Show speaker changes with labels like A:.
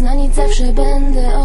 A: Na nic zawsze będę o